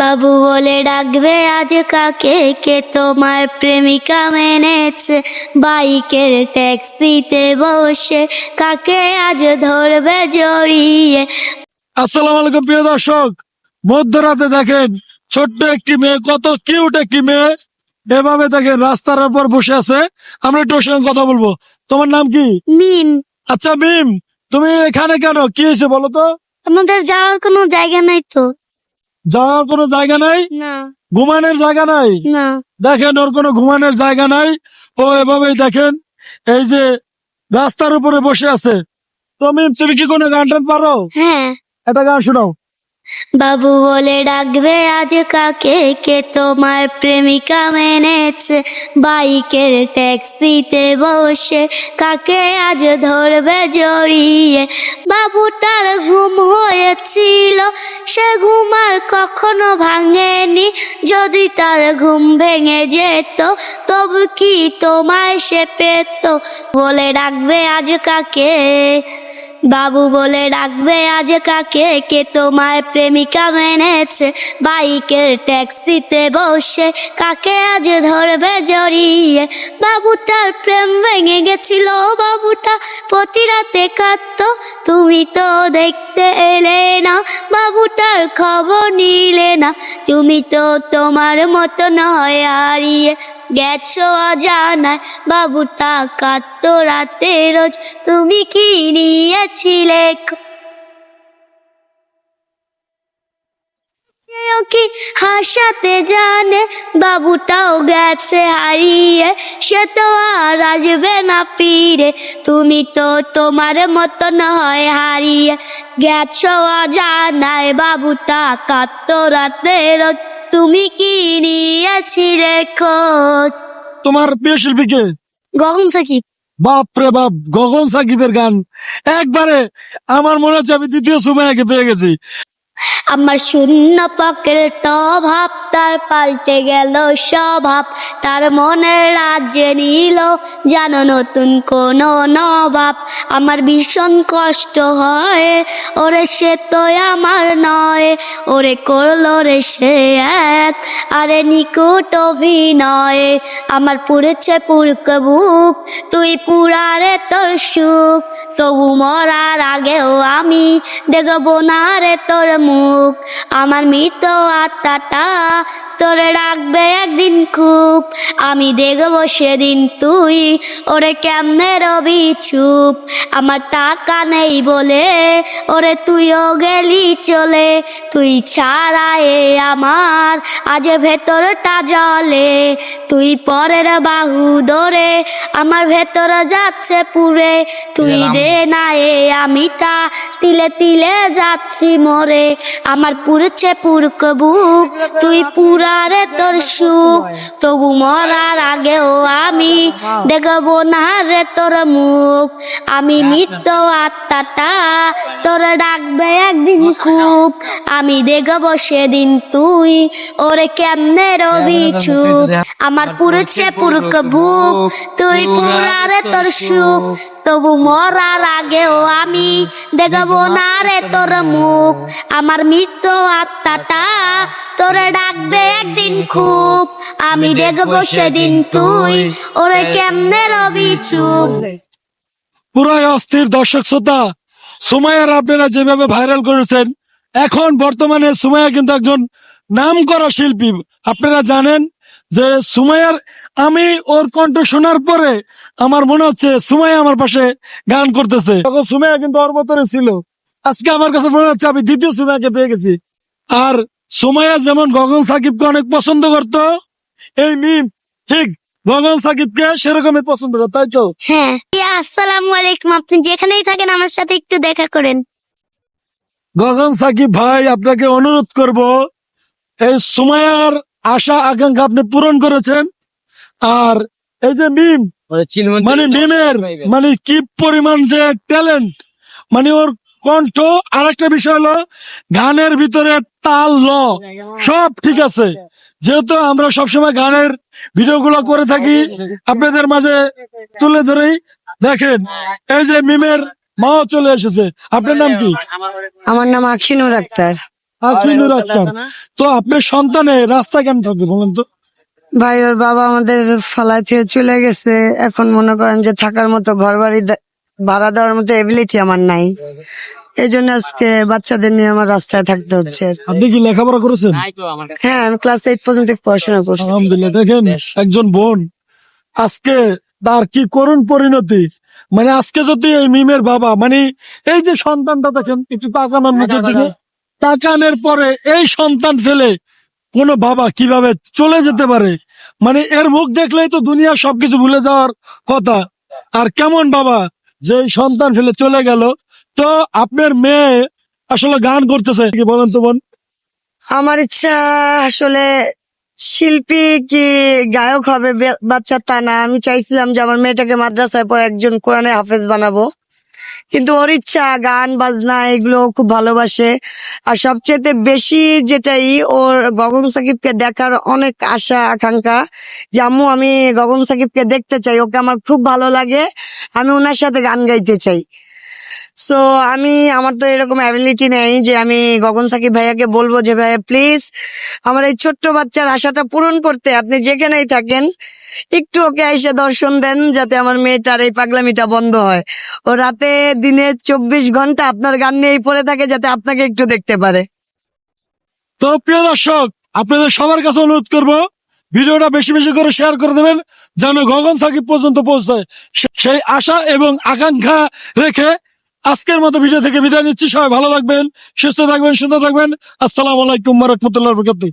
বাবু বলে ডাকবে আজ কাকে? কে তোমার প্রেমিকা মেনেছে? বাইকের ট্যাক্সিতে বসে কাকে আজ ধরবে জড়িয়ে? আসসালামু আলাইকুম প্রিয় দর্শক। মধ্যরাতে দেখেন ছোট্ট একটি মেয়ে কত কিউট একটি মেয়ে। এভাবে দেখেন রাস্তার উপর বসে আছে। আমরা একটু ওর সঙ্গে কথা বলব। তোমার নাম কি? মিম। আচ্ছা মিম তুমি এখানে কেন? কি হয়েছে বলো তো? আমাদের যাওয়ার কোনো জায়গা নাই তো। যাওয়ার কোনো জায়গা নাই? না। ঘুমানোর জায়গা নাই? না। দেখেন ওর কোনো ঘুমানোর জায়গা নাই। ও এভাবেই দেখেন এই যে রাস্তার উপরে বসে আছে। তুমি তুমি কি কোনো গান টান পারো? হ্যাঁ। একটা গান শোনাও। বাবু বলে ডাকবে আজ কাকে? কে তোমার প্রেমিকা মেনেছে? বাইকের ট্যাক্সিতে বসে কাকে আজ ধরবে জড়িয়ে? বাবু তার ঘুম হয়েছিল, সে ঘুম আর কখনো ভাঙেনি। যদি তার ঘুম ভেঙে যেত, তবু কি তোমায় সে পেত? বলে ডাকবে আজ কাকে? বাবু বলে ডাকবে আজ কাকে? কে তোমায় প্রেমিকা মেনেছে? বাইকের ট্যাক্সিতে বসে কাকে আজ ধরবে জড়িয়ে? বাবুটার প্রেম ভেঙে গেছিল, বাবুটা প্রতি রাতে কাঁদত। তুমি তো দেখতে এলে না, বাবুটার খবর নিলে না। তুমি তো তোমার মতো নয় হারিয়ে গেছো অজানায় বাবুটা কাঁদত রাতে রোজ। তুমি কি নিয়েছিলে? কি হাসাতে জানে? বাবুটাও গেছে হারিয়ে। সে তো আর আসবে না ফিরে। তুমি তো তোমার মতো নয় হারিয়ে। গেছো অজানায় বাবুটা কাঁদত রাতে রোজ। তুমি কি নিয়েছিলে খোঁজ? তোমার প্রিয় শিল্পী কে গগন সাকিব। বাপ রে বাপ গগন সাকিবের গান। একবারে আমার মনে হচ্ছে আমি দ্বিতীয় সময় আগে পেয়ে গেছি। আমার শূন্য পকেট ভাব তার পাল্টে গেল স্বভাব। তার মনের রাজ্যে নিল জানো নতুন কোন নবাব। আমার ভীষণ কষ্ট হয়, ওরে সে তো আমার নয়, ওরে করল রে সে এক। আরে নিকুট অভিনয়, আমার পুড়েছে পুরক বুক, তুই পুরারে তোর সুখ। তবু মরার আগেও আমি দেখব না রে তোর মুখ। আমার মৃত আত্মাটা তোরে রাখবে একদিন খুব। আমি দেখব সেদিন তুই ওরে কেমনে রবি চুপ। আমার টাকা নেই বলে ওরে তুইও গেলি চলে। তুই ছাড়া এ আমার আজ ভেতরটা জলে। তুই পরের বাহু ধরে আমার ভেতর যাচ্ছে পুরে। তুই দে না এ আমিটা তিলে তিলে যাচ্ছি মরে। আমার পুরছে পুরক বুক তুই পুরারে তোর সুখ, তবু মরার আগেও আমি দেখব না রে তোর মুখ। আমি মৃত্যু আত্মাটা তোর ডাকবে একদিন খুব। আমি দেখব সেদিন তুই, ওরে কেমনে রবি চুপ। আমার পুরছে পুরক বুক তুই পুরারে তোর সুখ। তবু মরার আগেও আমি দেখব না রে তোর মুখ। আমার মৃত্যু আত্মাটা তোরে ডাকবে একদিন খুব। আমি দেখব সেদিন তুই। ওরে কেমনে রবি চুপ। পুরাই অস্থির দর্শক শ্রোতা সুমাইয়ার আপনারা যেভাবে ভাইরাল করেছেন এখন বর্তমানে সুমাইয়া কিন্তু একজন নাম করা শিল্পী। আপনারা জানেন যে সুমাইয়ার আমি ওর কণ্ঠ শোনার পরে আমার মনে হচ্ছে সুমাইয়া আমার পাশে গান করতেছে। তখন সুমাইয়া কিন্তু ওর ছিল। আজকে আমার কাছে মনে হচ্ছে আমি দ্বিতীয় সুমাইয়াকে পেয়ে গেছি। আর সুমাইয়া যেমন গগন সাকিবকে অনেক পছন্দ করত এই মিম ঠিক গগন সাকিবকে সেরকমই পছন্দ করত তাই তো? হ্যাঁ। আসসালামু আলাইকুম। আপনি যেখানেই থাকেন আমার সাথে একটু দেখা করেন। গগন সাকিব ভাই আপনাকে অনুরোধ করব এই সুমায়ার আশা আকাঙ্ক্ষা আপনি পূরণ করেছেন। আর এই যে মিম মানে মিমের মানে কি পরিমাণ যে ট্যালেন্ট মানে ওর কণ্ঠ আর একটা বিষয় হলো গানের ভিতরে তাল ল সব ঠিক আছে। যেহেতু আমরা সবসময় গানের ভিডিওগুলো করে থাকি আপনাদের মাঝে তুলে ধরেই দেখেন এই যে মিমের মাও চলে এসেছে। আপনার নাম কি? আমার নাম আখিনুর আক্তার। আক্তার তো আপনার সন্তানে রাস্তা কেন থাকবে বলেন তো? ভাই ওর বাবা আমাদের ফালাই থেকে চলে গেছে। এখন মনে করেন যে থাকার মতো ঘর বাড়ি ভাড়া দেওয়ার মতো এবিলিটি আমার নাই। এই জন্য আজকে বাচ্চাদের নিয়ে আমার রাস্তায় থাকতে হচ্ছে আপনি কি লেখাপড়া করেছেন? হ্যাঁ আমি ক্লাস এইট পর্যন্ত পড়াশোনা করছি। আলহামদুলিল্লাহ দেখেন একজন বোন আজকে তার কি করুণ পরিণতি? মানে আজকে যদি এই মিমের বাবা মানে এই যে সন্তানটা দেখেন একটু তাকানোর মুখের দিকে। তাকানোর পরে এই সন্তান ফেলে কোনো বাবা কীভাবে চলে যেতে পারে? মানে এর মুখ দেখলেই তো দুনিয়া সবকিছু ভুলে যাওয়ার কথা। আর কেমন বাবা? যে সন্তান ফেলে চলে গেল, তো আপনার মেয়ে আসলে গান করতেছে। কি বলেন তো বোন? আমার ইচ্ছা আসলে শিল্পী কি গায়ক হবে বাচ্চা তা না। আমি চাইছিলাম যে আমার মেয়েটাকে মাদ্রাসায় পরে একজন কোরআনে হাফেজ বানাবো। কিন্তু ওর ইচ্ছা, গান, বাজনা এগুলো খুব ভালোবাসে। আর সবচেয়ে বেশি যেটাই ওর গগন সাকিবকে দেখার অনেক আশা, আকাঙ্ক্ষা যে, আম্মু, আমি গগন সাকিবকে দেখতে চাই, ওকে আমার খুব ভালো লাগে, আমি ওনার সাথে গান গাইতে চাই। সো আমি, আমার তো এরকম অ্যাবিলিটি নেই যে আমি গগন সাকিব ভাইয়াকে বলব যে, ভাইয়া প্লিজ আমার এই ছোট্ট বাচ্চার আশাটা পূরণ করতে আপনি যেখানেই থাকেন, একটু ওকে এসে দর্শন দেন যাতে আমার মেয়েটার এই পাগলামিটা বন্ধ হয়। ও রাতে দিনে চব্বিশ ঘণ্টা আপনার গান নিয়েই পড়ে থাকে যাতে আপনাকে একটু দেখতে পারে। তো প্রিয় দর্শক, আপনাদের সবার কাছে অনুরোধ করব, ভিডিওটা বেশি বেশি করে শেয়ার করে দেবেন, যেন গগন সাকিব পর্যন্ত পৌঁছায়। সেই আশা এবং আকাঙ্ক্ষা রেখে আজকের মতো ভিডিও থেকে বিদায় নিচ্ছি। সবাই ভালো থাকবেন, সুস্থ থাকবেন, সুন্দর থাকবেন। আসসালাম আলাইকুম রহমতুল্লাহ বরকাতুহ।